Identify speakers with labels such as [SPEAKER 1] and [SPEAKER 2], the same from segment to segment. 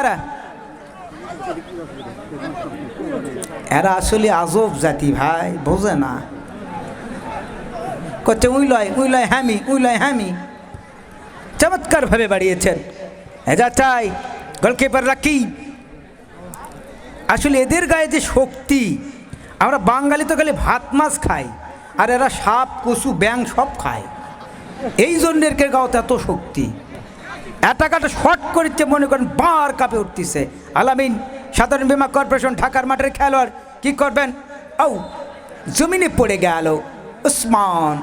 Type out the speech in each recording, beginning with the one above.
[SPEAKER 1] Camera এরা আসলে আজব জাতি ভাই, বোঝে না। করছে উইলয় উইলয় হ্যামি উইলয় হ্যামি। চমৎকার ভাবে বাড়িয়েছেন। এজা চাই গোলকিপার রাখি আসলে এদের গায়ে যে শক্তি, আমরা বাঙালি তো খালি ভাত, মাছ খাই, আর এরা সাপ, কচু ব্যাং সব খায়। এই জন্য এর গাওতে এত শক্তি? এটাকাটা শর্ট করেছে মনে করেন বার কাপে উঠতেছে। আলামিন সাধারণ বীমা কর্পোরেশন, ঢাকার মাঠের খেলোয়াড়, কি করবেন? ও জমিনে পড়ে গেল উসমান।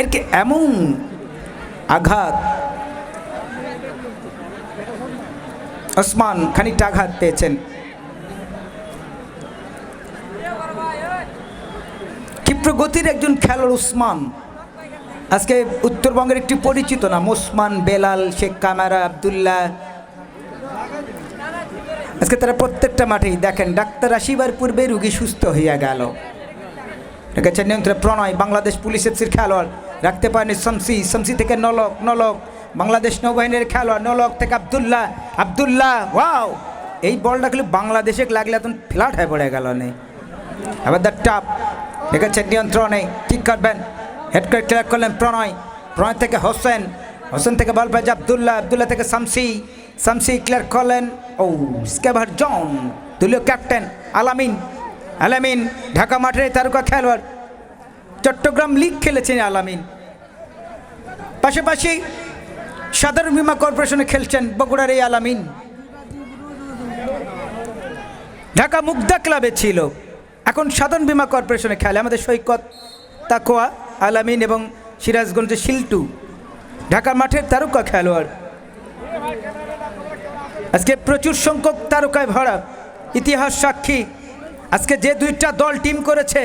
[SPEAKER 1] এরকে এমন আঘাত? ওসমান খানিকটা আঘাত পেয়েছেন। ক্ষিপ্র গতির একজন খেলোয়াড় উসমান। আজকে উত্তরবঙ্গের একটি পরিচিত নাম, ওসমান বেলাল শেখ কামারা আবদুল্লাহ। আজকে তারা প্রত্যেকটা মাঠেই দেখেন, ডাক্তার আসিবার পূর্বে রুগী সুস্থ হইয়া গেল। রেখেছেন নিয়ন্ত্রণে প্রণয়, বাংলাদেশ পুলিশ এফসির খেলোয়াড়। রাখতে পারেনি শামসি শামসি থেকে নলক নলক। বাংলাদেশ নৌবাহিনীর খেলোয়াড়, নলক থেকে আবদুল্লাহ আবদুল্লাহ, ওয়াও! এই বলটা খালি বাংলাদেশে লাগলে এখন ফ্ল্যাট হয়ে পড়ে গেল নেই আবার দ্য টাপ। রেখেছেন নিয়ন্ত্রণে ঠিক করবেন। হেড করে ক্লিয়ার করলেন প্রণয়। প্রণয় থেকে হোসেন। হোসেন থেকে বল পাইছে আবদুল্লাহ। আবদুল্লাহ থেকে শামসি। শামসি ক্লিয়ার করলেন। ও, স্কেভার জন। দলীয় ক্যাপ্টেন আলামিন। আলামিন, ঢাকা মাঠের তারকা খেলোয়াড়। চট্টগ্রাম লিগ খেলেছেন আলামিন। পাশাপাশি সাধারণ বিমা কর্পোরেশনে খেলছেন বগুড়ার এই আলামিন। ঢাকা মুগ্ধা ক্লাবে ছিল। এখন সাধারণ বিমা কর্পোরেশনে খেলে। আমাদের সৈকত তাকোয়া। আলামিন এবং সিরাজগঞ্জের শিল্টু, ঢাকার মাঠের তারকা খেলোয়াড়। আজকে প্রচুর সংখ্যক তারকায় ভরা ইতিহাস সাক্ষী। আজকে যে দুইটা দল টিম করেছে,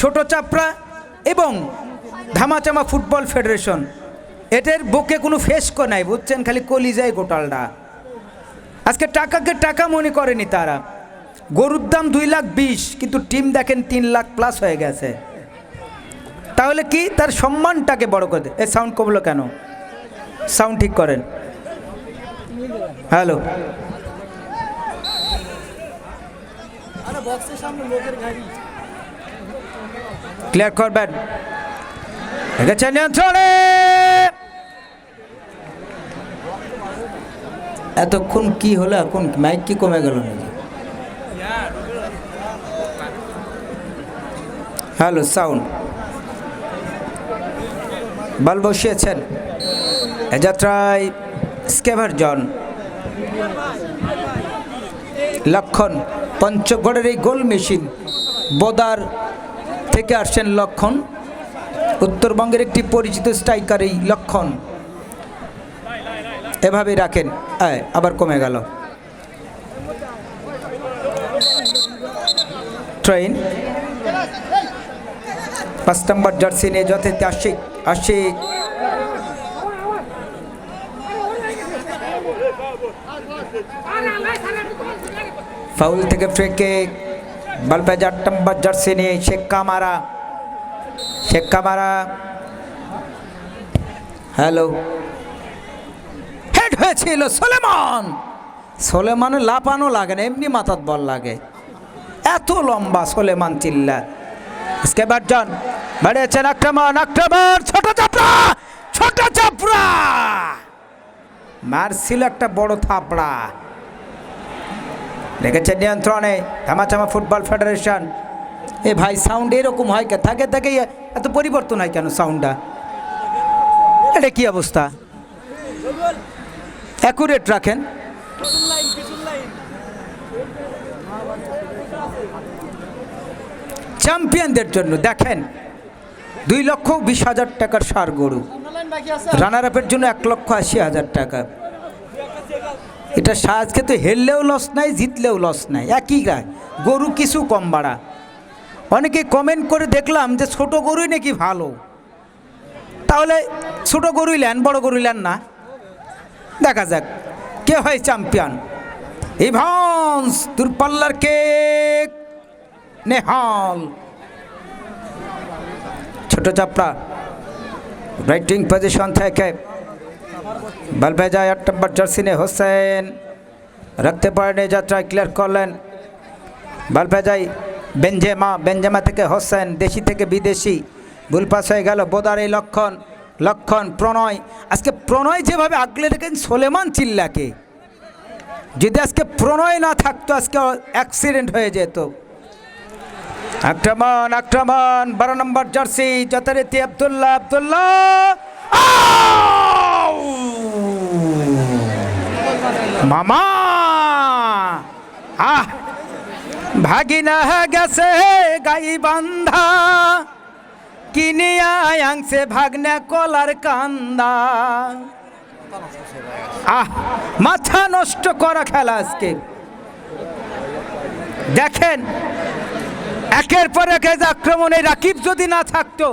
[SPEAKER 1] ছোট চাপড়া এবং ধামাচামা ফুটবল ফেডারেশন। এটার বুকে কোনো ফেসকো নাই, বুঝছেন? খালি কলিজায় গোটালটা আজকে টাকাকে টাকা মনে করেনি তারা। গরুর দাম দুই লাখ বিশ, কিন্তু টিম দেখেন তিন লাখ প্লাস হয়ে গেছে। তাহলে কি? তার সম্মানটাকে বড় করে দেয় এ সাউন্ড কমলো কেন? সাউন্ড ঠিক করেন। হ্যালো ক্লিয়ার করবেন? গেছে নিয়ন্ত্রণে! এতক্ষণ কি হলো? এখন মাইক কি কমে গেল নাকি? হ্যালো সাউন্ড বল বসিয়েছেন। এ যাত্রায় স্কেভার জন। লক্ষণ, পঞ্চগড়ের এই গোল মেশিন বোদার থেকে আসছেন লক্ষণ। উত্তরবঙ্গের একটি পরিচিত স্ট্রাইকার এই লক্ষণ। এভাবেই রাখেন। আবার কমে গেল। ট্রেন। পাঁচ নম্বর জার্সি নিয়ে যথেষ্ট আশিক আশিক। ফাউল থেকে ফ্রেকে বল পেয়ে আট নম্বর জার্সি নিয়ে Sheikh Kamara. Sheikh Kamara. Hello. Head হয়েছিল সোলেমান। সোলেমানের লাপানো লাগে না, এমনি মাথার বল লাগে। এত লম্বা সোলেমান চিল্লা। স্কেবার জন বাড়িয়েছেন আক্রমণ আক্রমণ ছোট চাপড়া ছোট চাপড়া মারছিল একটা বড় থাপড়া রেখেছে নিয়ন্ত্রণে থামাচামা ফুটবল ফেডারেশন এ ভাই সাউন্ড এরকম হয় কে থাকে থাকে এত পরিবর্তন হয় কেন সাউন্ডটা এটা কি অবস্থা অ্যাকুরেট রাখেন চ্যাম্পিয়নদের জন্য, দেখেন, দুই লক্ষ বিশ হাজার টাকার সার গরু। রানার আপের জন্য এক লক্ষ আশি হাজার টাকা। এটা সাজকে তো হেললেও লস নাই, জিতলেও লস নাই। একই গায়, গরু কিছু কম বাড়া। অনেকে কমেন্ট করে দেখলাম যে ছোট গরুই নাকি ভালো। তাহলে ছোট গরুই লেন বড় গরুই লেন না। দেখা যাক, কে হয় চ্যাম্পিয়ন ইভান্স দূরপাল্লার কেক নেহাল। ছোট চাপড়া। রাইটিং পজিশন থেকে বল ভেজায় আট নম্বর জার্সি নে হোসেন। রাখতে পারেন এই যাত্রায় ক্লিয়ার করলেন বল ভেজাই বেঞ্জেমা বেঞ্জেমা থেকে হোসেন, দেশি থেকে বিদেশি। ভুল পাস হয়ে গেল বোদার এই লক্ষণ। লক্ষণ প্রণয়। আজকে প্রণয় যেভাবে আগলে রেখেন সোলেমান চিল্লাকে। যদি আজকে প্রণয় না থাকতো, আজকে অ্যাক্সিডেন্ট হয়ে যেত। আক্রমণ আক্রমণ, বারো নম্বর জার্সি, যথারীতি আবদুল্লাহ আবদুল্লাহ! মামা! আহ! ভাগিনা গেছে গাই বান্ধা। কিনিয়া আংসে ভাগনা কলার কান্দা। আহ! মাথা নষ্ট করা খেলা আজকে। দেখেন একের পর এক এই আক্রমণে রাকিব যদি না থাকতো,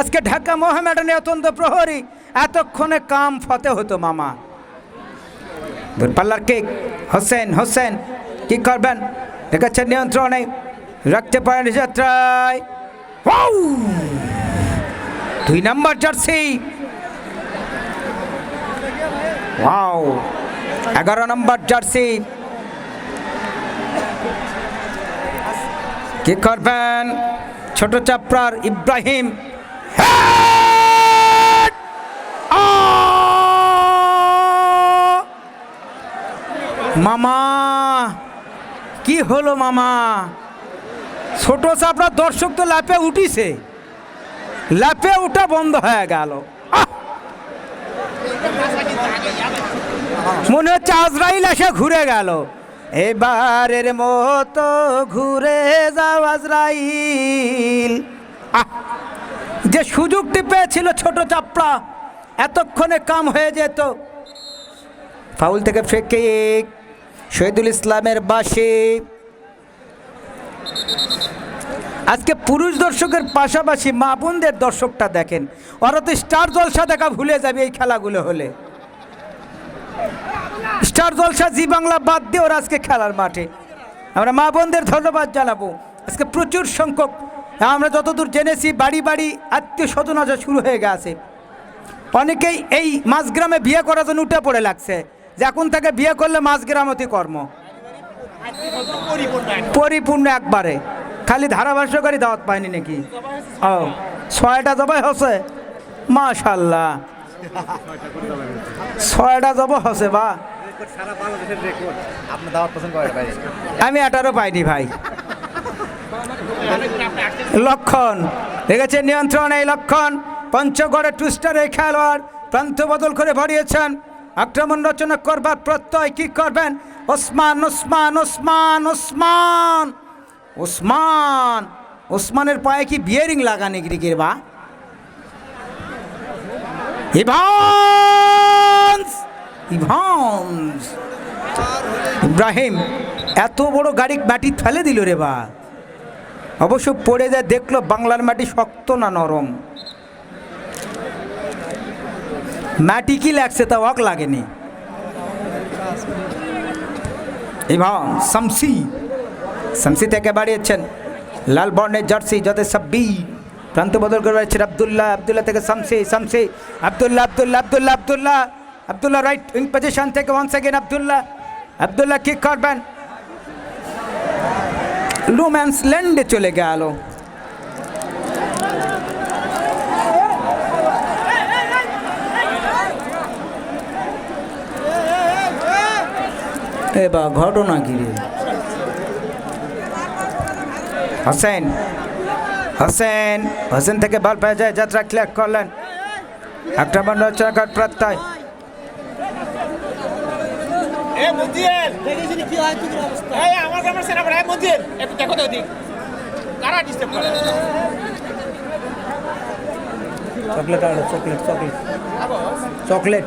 [SPEAKER 1] আজকে ঢাকা মোহামেডানে অত্যন্ত প্রহরী, এতক্ষণে কাম ফতে হতো মামা। দূরপাল্লার কেক হোসেন হোসেন, কি করবেন? দেখাচ্ছেন নিয়ন্ত্রণে, রাখতে পারেন যাত্রায়! দুই নম্বর জার্সি। এগারো নম্বর জার্সি। কি করবেন? ছোট চাপড়ার ইব্রাহিম। মামা, কি হলো মামা? ছোট চাপড়ার দর্শক তো লাপে উঠিছে। লাপে উঠা বন্ধ হয়ে গেল! মনে হচ্ছে আজরাইল এসে ঘুরে গেল। এবারের মতো ঘুরে যাও আজরাইল! যে সুযোগটি পেয়েছিল ছোট চাপড়া, এতক্ষণে কাম হয়ে যেত। ফাউল থেকে ফেকে শহীদুল ইসলামের বাসে আজকে পুরুষ দর্শকের পাশাপাশি মা বোনদের দর্শকটা দেখেন। ওরা তো স্টার জলসা দেখা ভুলে যাবে এই খেলাগুলো হলে। স্টার জলসা, জি বাংলা বাদ দিয়ে ওরা আজকে খেলার মাঠে। আমরা মা বোনদের ধন্যবাদ জানাব। আজকে প্রচুর সংখ্যক, আমরা যতদূর জেনেছি, বাড়ি বাড়ি আত্মীয় স্বজন আসা শুরু হয়ে গেছে। অনেকেই এই মাঝগ্রামে বিয়ে করার জন্য উঠে পড়ে লাগছে যে এখন থেকে বিয়ে করলে মাঝগ্রামতি কর্ম। পরিপূর্ণ একবারে। খালি ধারাভাষ্যকারী দাওয়াত পায়নি নাকি? ও, ছয়টা জবাই হসে? মাশাল্লাহ। ছয়টা জব হসে বা? আমি আঠারো পাইনি ভাই। লক্ষণ দেখেছে নিয়ন্ত্রণ এই লক্ষণ? পঞ্চগড়ে টুস্টার এই খেলোয়াড় প্রান্ত বদল করে বাড়িয়েছেন। আক্রমণ রচনা করবার প্রত্যয় কি করবেন? ওসমান ওসমান ওসমান ওসমান! ওসমান! ওসমানের পায়ে কি বিয়ারিং লাগানি ক্রিকেট বা? ইভান্স। ইব্রাহিম, এত বড় গাড়ি মাটি ফেলে দিল রে বা। অবশ্য পড়ে যায়, দেখল বাংলার মাটি শক্ত না নরম। মাটি কি লাগছে তা অক লাগেনি। ইভান শামসি শামসি থেকে বাড়িয়েছেন লাল বর্ণের জার্সি, যাতে সাব্বি। প্রান্ত বদল করে রয়েছেন আবদুল্লাহ আবদুল্লাহ থেকে Shamsi Shamsi Abdullah Abdullah Abdullah Abdullah. Abdullah right wing position থেকে ওয়ান সেকেন্ড আবদুল্লাহ আবদুল্লাহ কি করবেন লুম্যান্স ল্যান্ডে চলে গেল। এবার ঘটনা গিরে হোসেন হোসেন হোসেন থেকে বল পেয়ে যায়, যাত্রা ক্লিয়ার করলেন। আক্রমণ রচনা কর প্রত্যয়
[SPEAKER 2] এ মজিল এই আমার গ্রামের সেনাপতি এ মজিল একটু দেখো তো ওদিক। কারা ডিস্টার্ব করে?
[SPEAKER 1] Chocolate chocolate chocolate. চকলেট।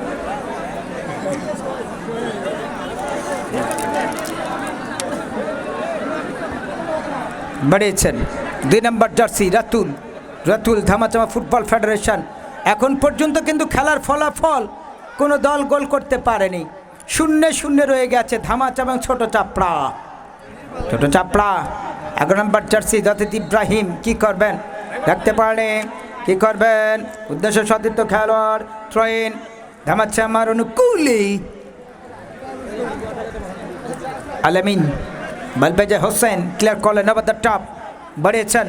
[SPEAKER 1] বাড়িয়েছেন দুই নম্বর jersey Ratul. Ratul Dhamachama football federation. এখন পর্যন্ত কিন্তু খেলার ফলাফল কোনো দল গোল করতে পারেনি। শূন্যে শূন্যে রয়ে গেছে ধামাচাম এবং ছোট চাপড়া। ছোট চাপড়া, এগারো নম্বর জার্সি জাতিত ইব্রাহিম, কি করবেন? রাখতে পারে কি করবেন? উদ্দেশ্য সতীর্থ খেলোয়াড় থ্রোইন ধামাচ্ছে আমার অনুকূলে। আলামিন বলবেজা হোসেন, ক্লিয়ার করলেন আবার নবাদ টপ বাড়িয়েছেন।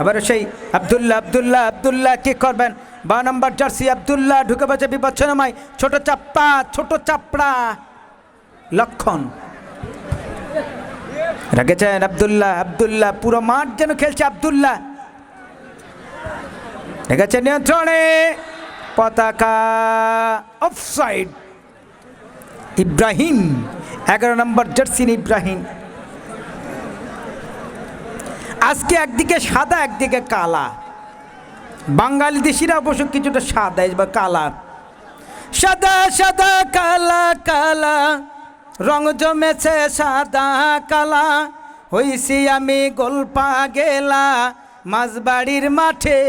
[SPEAKER 1] আবারও সেই আবদুল্লাহ আবদুল্লাহ আবদুল্লাহ, কি করবেন? বা নম্বর জার্সি আবদুল্লাহ ঢুকে বাজে বিপচ্ছনাময় ছোট চাপ্পা ছোট চাপড়া। লক্ষণ। রেখেছেন আবদুল্লাহ আবদুল্লাহ, পুরো মাঠ যেন খেলছে আবদুল্লাহ। রেখেছে নিয়ন্ত্রণে, পতাকা অফসাইড ইব্রাহিম, এগারো নম্বর জার্সিন ইব্রাহিম। আজকে একদিকে সাদা, একদিকে কালা। বাঙালি দেশিরা অবশ্য কিছুটা সাদা বা কালা। সাদা সাদা, কালা কালা। রং জমেছে সাদা, কালা। হইছি আমি গোলপা গেলা মাঝবাড়ির মাঠে।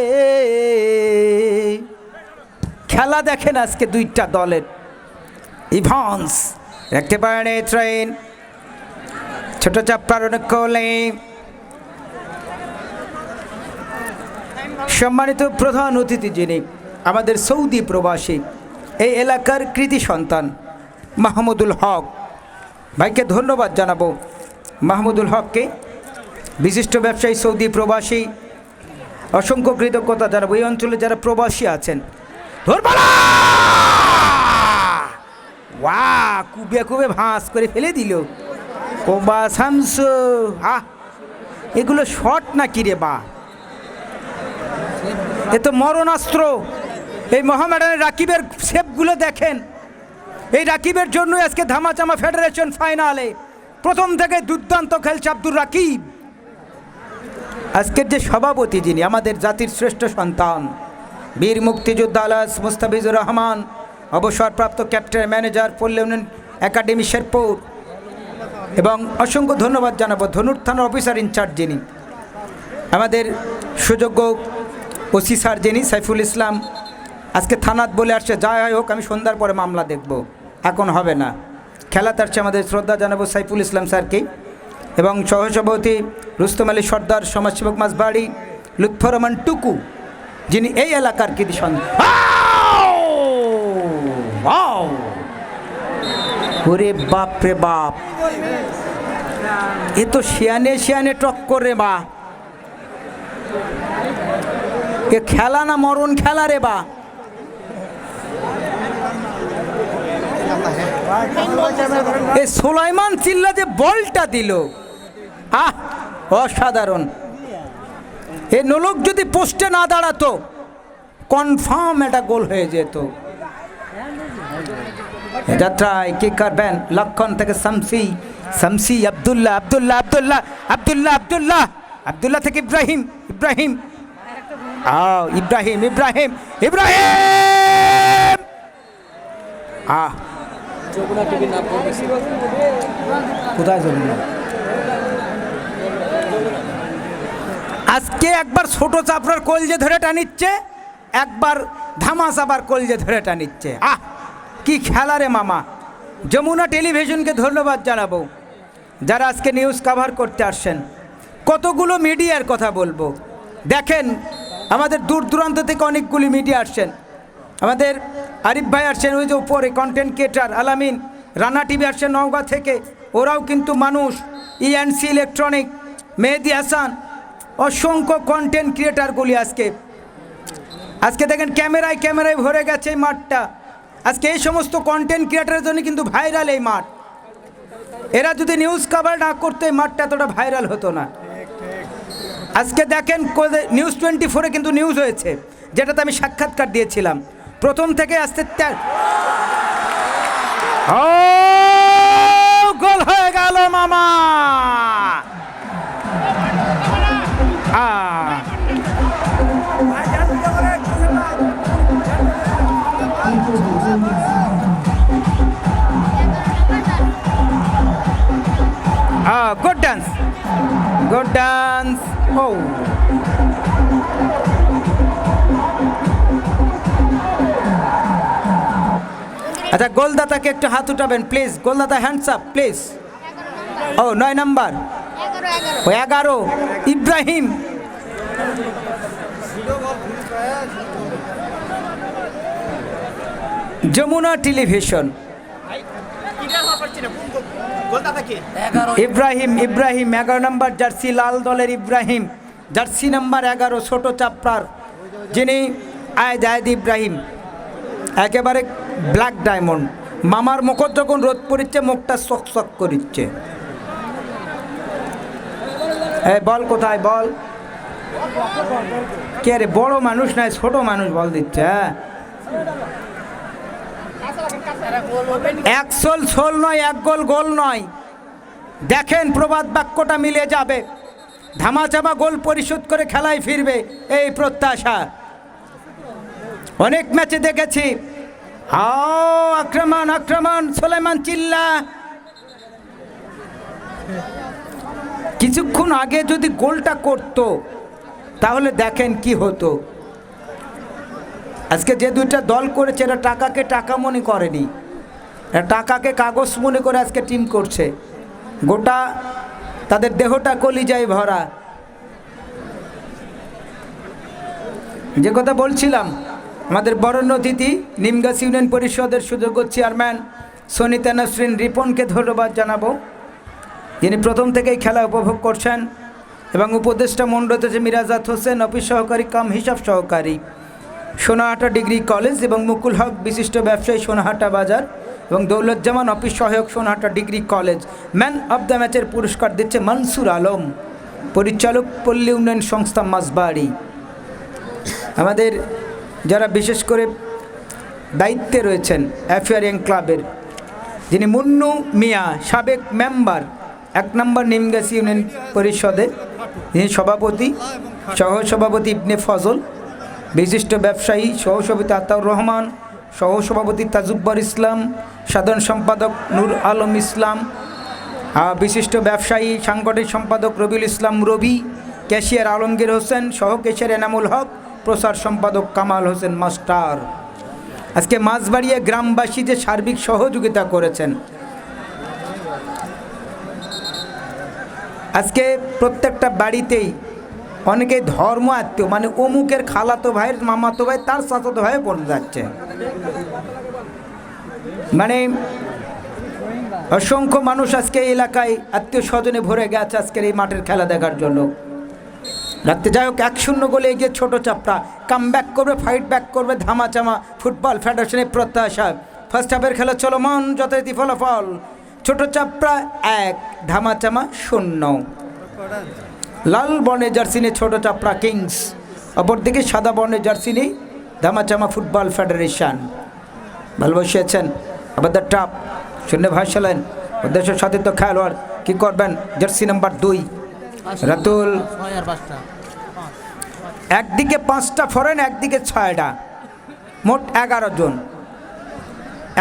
[SPEAKER 1] খেলা দেখেন আজকে দুইটা দলের। ইভন্স রাখতে পারেন ট্রেন ছোট চাপ্পার অনেক সম্মানিত প্রধান অতিথি যিনি আমাদের সৌদি প্রবাসী, এই এলাকার কৃতি সন্তান মাহমুদুল হক। ভাইকে ধন্যবাদ জানাব। মাহমুদুল হককে বিশিষ্ট ব্যবসায়ী, সৌদি প্রবাসী, অসংখ্য কৃতজ্ঞতা জানাব। এই অঞ্চলে যারা প্রবাসী আছেন ওয়া কুবে কুবে ভাঁস করে ফেলে দিল। ও বা শামস, আহ, এগুলো শট না কি রে বা? এ তো মরণাস্ত্র। এই মোহামেডানের রাকিবের শেপগুলো দেখেন। এই রাকিবের জন্য আজকে ধামাচামা ফেডারেশন ফাইনালে প্রথম থেকে দুর্দান্ত খেলছে আব্দুর রাকিব। আজকের যে সভাপতি যিনি, আমাদের জাতির শ্রেষ্ঠ সন্তান, বীর মুক্তিযোদ্ধা আলাস মুস্তাফিজুর রহমান, অবসরপ্রাপ্ত ক্যাপ্টেন ম্যানেজার পল্লী উন্নয়ন একাডেমি শেরপুর, এবং অসংখ্য ধন্যবাদ জানাব ধনুর থানার অফিসার ইনচার্জ যিনি। আমাদের সুযোগ্য ওসি স্যার যিনি, সাইফুল ইসলাম, আজকে থানাত বলে আসছে যাই হয় হোক, আমি সন্ধ্যার পরে মামলা দেখব। এখন হবে না। খেলা তার চেয়ে আমাদের শ্রদ্ধা জানাব সাইফুল ইসলাম স্যারকে। এবং সহসভাপতি রুস্তম আলী সর্দার, সমাজসেবক মাঝবাড়ি, লুৎফর রহমান টুকু, যিনি এই এলাকার কৃতি ওরে বাপ রে বাপ! এ তো শিয়ানে শিয়ানে টক্কর রে বা এ খেলা না মরণ খেলা রে বা। সোলাইমান চিল্লা যে বলটা দিল। আহ, অসাধারণ। এ নোলক যদি পোস্টে না দাঁড়াতো, কনফার্ম এটা গোল হয়ে যেত। যাত্রায় কি করবেন লক্ষণ থেকে শামসি শামসি আব্দুল্লাহ, আবদুল্লাহ আবদুল্লাহ, আব্দুল্লাহ আবদুল্লাহ, আব্দুল্লাহ থেকে ইব্রাহিম ইব্রাহিম। আও ইব্রাহিম ইব্রাহিম ইব্রাহিম! আহ। কোথায় আজকে একবার ছোট চাপড়ার কলজে ধরে টানিচ্ছে, একবার ধামাস আবার কলজে ধরে টানিচ্ছে। আহ, কি খেলা রে মামা। যমুনা টেলিভিশনকে ধন্যবাদ জানাব, যারা আজকে নিউজ কভার করতে আসছেন। কতগুলো মিডিয়ার কথা বলব। দেখেন আমাদের দূর দূরান্ত থেকে অনেকগুলি মিডিয়া আসছেন। আমাদের আরিফ ভাই আসছেন, ওই যে উপরে কন্টেন্ট ক্রিয়েটার আলামিন, রানা টিভি আসছেন নওগাঁ থেকে, ওরাও কিন্তু মানুষ। ইএনসি ইলেকট্রনিক মেহেদি হাসান, অসংখ্য কন্টেন্ট ক্রিয়েটারগুলি আজকে। আজকে দেখেন ক্যামেরায় ক্যামেরায় ভরে গেছে এই মাঠটা। আজকে এই সমস্ত কন্টেন্ট ক্রিয়েটারের জন্য কিন্তু ভাইরাল এই মাঠ। এরা যদি নিউজ কভার না করতো, এই মাঠটা এতটা ভাইরাল হতো না। আজকে দেখেন নিউজ টোয়েন্টি ফোরে কিন্তু নিউজ হয়েছে যেটাতে আমি সাক্ষাৎকার দিয়েছিলাম। প্রথম থেকে আসতে গোল হয়ে গেল মামা। আ। Ah, good dance. আচ্ছা গোলদাতাকে একটু হাত উঠাবেন প্লিজ গোলদাতা হ্যান্ডস আপ প্লিজ ও, নয় নাম্বার। ও, এগারো। ইব্রাহিম। যমুনা টেলিভিশন
[SPEAKER 2] কিনার হওয়ার পারছি না কোন গোল- গোলটা থাকে
[SPEAKER 1] ইব্রাহিম ইব্রাহিম এগারো নম্বর জার্সি লাল দলের ইব্রাহিম। জার্সি নাম্বার এগারো ছোট চাপড়ার। যিনি আয়দ আয়দ ইব্রাহিম। একেবারে ব্ল্যাক ডায়মন্ড। মামার মুখ যখন রোদ পড়িচ্ছে মুখটা চক চক করিচ্ছে। এই বল কোথায় বল? কে রে বড় মানুষ নয় ছোট মানুষ বল দিচ্ছে হ্যাঁ? এক সোল সোল নয়, এক গোল গোল নয়। দেখেন প্রবাদ বাক্যটা মিলে যাবে। ধামাচাপা গোল পরিশোধ করে খেলায় ফিরবে এই প্রত্যাশা। অনেক ম্যাচে দেখেছি। হাও, আক্রমণ আক্রমণ, সোলেমান চিল্লা। কিছুক্ষণ আগে যদি গোলটা করতো, তাহলে দেখেন কি হতো। আজকে যে দুইটা দল করেছে, এরা টাকাকে টাকা মনে করেনি। এরা টাকাকে কাগজ মনে করে আজকে টিম করছে। গোটা তাদের দেহটা কলিজায় ভরা। যে কথা বলছিলাম, আমাদের বরণ্য অতিথি নিমগাছ ইউনিয়ন পরিষদের সুযোগ্য চেয়ারম্যান সনিতা নসরিন রিপনকে ধন্যবাদ জানাব। যিনি প্রথম থেকেই খেলা উপভোগ করছেন এবং উপদেষ্টা মণ্ডল হচ্ছে মিরাজাত হোসেন, অফিস সহকারী, কাম হিসাব সহকারী। সোনাহাটা ডিগ্রি কলেজ এবং মুকুল হক বিশিষ্ট ব্যবসায়ী সোনাহাটা বাজার এবং দৌলতজামান অফিস সহায়ক Sonahata degree college. Man of the ম্যাচের পুরস্কার দিচ্ছে মনসুর আলম, পরিচালক পল্লী উন্নয়ন সংস্থা মাসবাড়ি আমাদের যারা বিশেষ করে দায়িত্বে রয়েছেন অ্যাফেয়ারিং ক্লাবের, যিনি মুন্নু মিয়া, সাবেক মেম্বার, এক নম্বর নিমগাছ ইউনিয়ন পরিষদে, যিনি সভাপতি, সহসভাপতি ইবনে ফজল বিশিষ্ট ব্যবসায়ী সহসভাপতি আতাউর রহমান, সহসভাপতি তাজুব্বর ইসলাম, সাধারণ সম্পাদক নূর আলম ইসলাম বিশিষ্ট ব্যবসায়ী, সাংগঠনিক সম্পাদক রবিউল ইসলাম রবি ক্যাশিয়ার আলমগীর হোসেন সহ ক্যাশিয়ার এনামুল হক প্রচার সম্পাদক কামাল হোসেন মাস্টার। আজকে মাছবাড়িয়া গ্রামবাসী যে সার্বিক সহযোগিতা করেছেন। আজকে প্রত্যেকটা বাড়িতেই অনেকে ধর্ম আত্মীয় মানে অমুকের খালাতো ভাইয়ের মামাতো ভাই, তার চাচাতো ভাই পড়ে যাচ্ছে। মানে অসংখ্য মানুষ আজকে এই এলাকায় আত্মীয় স্বজনে ভরে গেছে আজকের এই মাঠের খেলা দেখার জন্য। রাখতে যাই হোক, এক শূন্য গোলে এগিয়ে ছোট চাপড়া কাম ব্যাক করবে ফাইট ব্যাক করবে ধামাচামা ফুটবল ফেডারেশনের প্রত্যাশা। ফার্স্ট হাফের খেলা চলমান, যথারীতি ফলাফল। ছোট চাপড়া এক, ধামাচামা শূন্য। লাল বর্ণের জার্সি নিয়ে ছোট চাপড়া কিংস অপরদিকে সাদা বর্ণের জার্সি নিয়ে ধামাচামা ফুটবল ফেডারেশন। ভালো বসিয়েছেন আবার দ্য টাপ শূন্য ভাসালেন উদ্দেশ্য সাধিত খেলোয়াড় কি করবেন? জার্সি নাম্বার দুই। রাতুল। একদিকে পাঁচটা ফরেন একদিকে ছয়টা। মোট এগারো জন।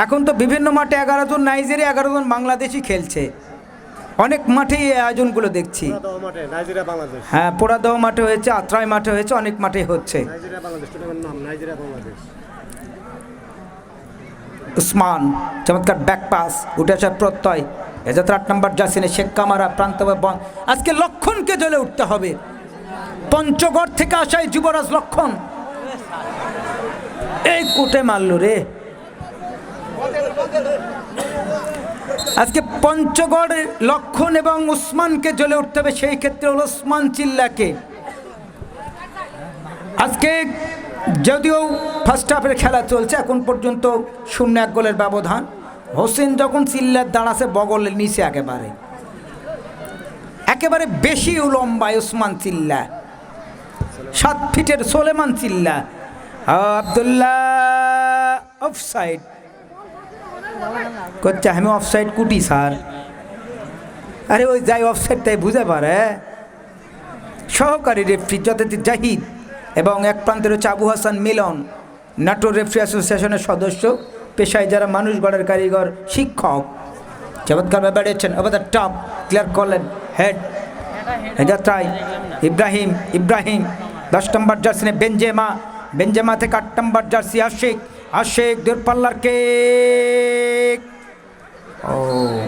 [SPEAKER 1] এখন তো বিভিন্ন মাঠে এগারো জন নাইজেরিয়া এগারো জন বাংলাদেশি খেলছে। অনেক মাঠেই এই আয়োজনগুলো দেখছি। হ্যাঁ পোড়াদহ মাঠে হয়েছে আত্রাই মাঠে হয়েছে অনেক মাঠে হচ্ছে। উসমান চমৎকার ব্যাক পাস উঠে আসার প্রত্যয়। এজাত্র আট নম্বর জাসিনে শেখ কামারা প্রান্ত আজকে লক্ষণকে জ্বলে উঠতে হবে। পঞ্চগড় থেকে আসা এই যুবরাজ লক্ষণ। এই কোটে মারল রে। আজকে পঞ্চগড়, লক্ষণ এবং উসমানকে জ্বলে উঠতে হবে, সেই ক্ষেত্রে হলো উসমান চিল্লাকে। আজকে যদিও ফার্স্ট হাফের খেলা চলছে, এখন পর্যন্ত শূন্য এক গোলের ব্যবধান। হোসেন যখন চিল্লার দাঁড়াছে বগলের নিচে একেবারে। একেবারে বেশি লম্বায় উসমান চিল্লা। সাত ফিটের সোলেমান চিল্লা। আবদুল্লাহ অফসাইড করছে আমি অফসাইড কুটি, স্যার। আরে, ওই যাই অফসাইড তাই বুঝে পারে। সহকারী রেফরি যথাযথ জাহিদ এবং এক প্রান্তের হচ্ছে আবু হাসান মিলন, নাটোর রেফরি অ্যাসোসিয়েশনের সদস্য, পেশায় যারা মানুষ গড়ের কারিগর, শিক্ষক। চমৎকারভাবে বেড়েছেন। আবার টপ ক্লিয়ার করলেন হেড যাত্রায় ইব্রাহিম ইব্রাহিম। দশ নম্বর জার্সি বেঞ্জেমা বেঞ্জেমা থেকে আট নম্বর জার্সি আশেক। আশেক দূরপাল্লার কেক। ও।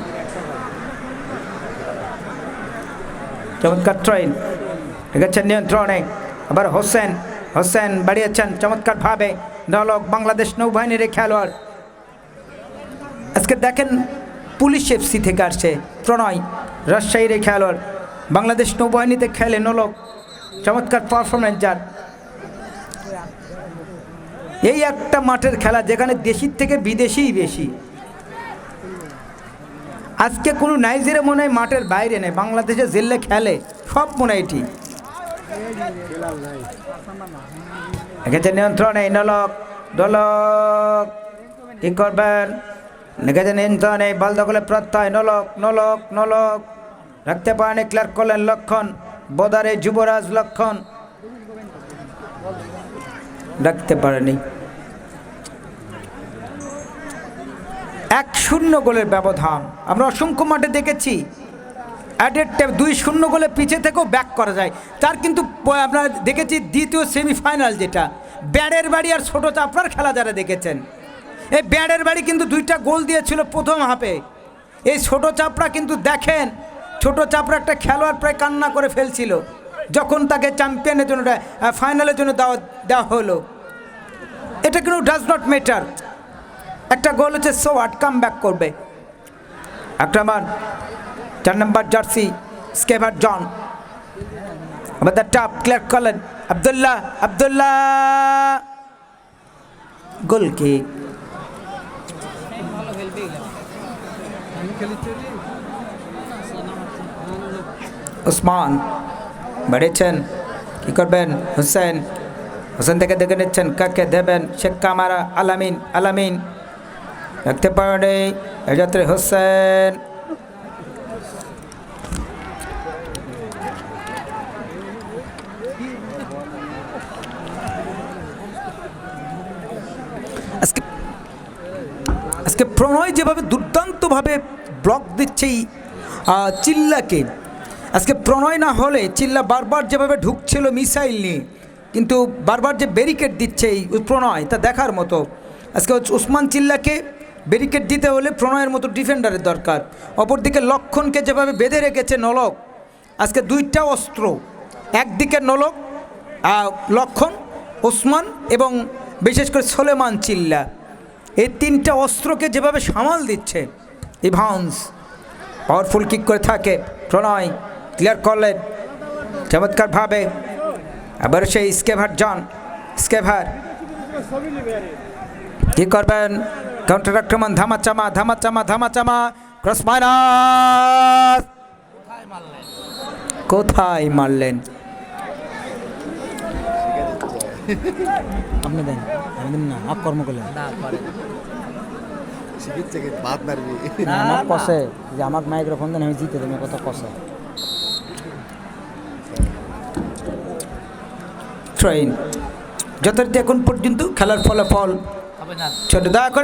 [SPEAKER 1] চমৎকার ট্রেন আছে, নিয়ন্ত্রণে। আবার হোসেন হোসেন বাড়িয়েছেন চমৎকারভাবে। নলক বাংলাদেশ নৌবাহিনীর খেলোয়াড়। আজকে দেখেন, পুলিশ এফসি থেকে আসছে প্রণয় রাজশাহীর খেলোয়াড়। বাংলাদেশ নৌবাহিনীতে খেলে নলক। চমৎকার পারফরমেন্স যার। এই একটা মাঠের খেলা যেখানে দেশির থেকে বিদেশিই বেশি। আজকে কোনো নাইজেরিয়া মনে হয় মাঠের বাইরে নেই বাংলাদেশে জেললে খেলে, সব মনে হয় এটি নিয়ন্ত্রণ এই নলক ডলক কি করবেন? লেগেছে এই বল দখলে প্রত্যয়, নলক নলক নলক। রাখতে পারেনি ক্লার্ক করলেন লক্ষণ, বোদারে যুবরাজ লক্ষণ। রাখতে পারেনি। এক শূন্য গোলের ব্যবধান। আমরা অসংখ্য মাঠে দেখেছি। অ্যাডেড টাইম দুই শূন্য গোলে পিছে থেকেও ব্যাক করা যায়। তার কিন্তু আপনারা দেখেছি দ্বিতীয় সেমিফাইনাল যেটা। ব্যাড়ের বাড়ি আর ছোটো চাপড়ার খেলা যারা দেখেছেন। এই ব্যাড়ের বাড়ি কিন্তু দুইটা গোল দিয়েছিল প্রথম হাফে। এই ছোটো চাপড়া কিন্তু দেখেন, ছোট চাপড়া একটা খেলোয়াড় প্রায় কান্না করে ফেলছিল। যখন তাকে চ্যাম্পিয়নের জন্য ফাইনালের জন্য দেওয়া দেওয়া হলো, এটা কিন্তু ডাজ নট ম্যাটার একটা গোল হচ্ছে সো আট কাম ব্যাক করবে। একটা আক্রমণ চার নম্বর জার্সি স্কেভার জন। আমাদের টপ ক্লিয়ার করলেন, Abdullah Abdullah. Goal kick Osman. বেড়েছেন কি করবেন হোসেন হোসেন থেকে দেখে নিচ্ছেন কাকে দেবেন শেখ কামারা আলামিন আলামিন দেখতে পারে এজাত্রে হোসেন আজকে আজকে প্রণয় যেভাবে দুর্দান্তভাবে ব্লক দিচ্ছে চিল্লাকে আজকে প্রণয় না হলে চিল্লা বারবার যেভাবে ঢুকছিল মিসাইল নিয়ে, কিন্তু বারবার যে ব্যারিকেড দিচ্ছে এই প্রণয়, তা দেখার মতো। আজকে উসমান চিল্লাকে ব্যারিকেড দিতে হলে প্রণয়ের মতো ডিফেন্ডারের দরকার। অপরদিকে লক্ষণকে যেভাবে বেঁধে রেখেছে নলক, আজকে দুইটা অস্ত্র, একদিকে নলক লক্ষণ ওসমান এবং বিশেষ করে সোলেমান চিল্লা। এই তিনটা অস্ত্রকে যেভাবে সামাল দিচ্ছে ইভান্স পাওয়ারফুল কিক করে থাকে প্রণয়। ক্লিয়ার করলেন। চমৎকারভাবে। আবার সেই স্কেভার জন স্কেভার। কি করবেন? কাউন্টার আক্রমণ ধামাচামা ধামাচামা ধামাচামা ক্রস মাইনাস কোথায় মারলেন?
[SPEAKER 3] আপনি দেন আমি দিন না আপ কর্ম করলেন। আমার কষে। যে আমাকে মাইক্রোফোন দেন আমি জিতে দেবো কথা কষে।
[SPEAKER 1] ট্রেন যথারীতি এখন পর্যন্ত খেলার ফলাফল ছোট দয়া করে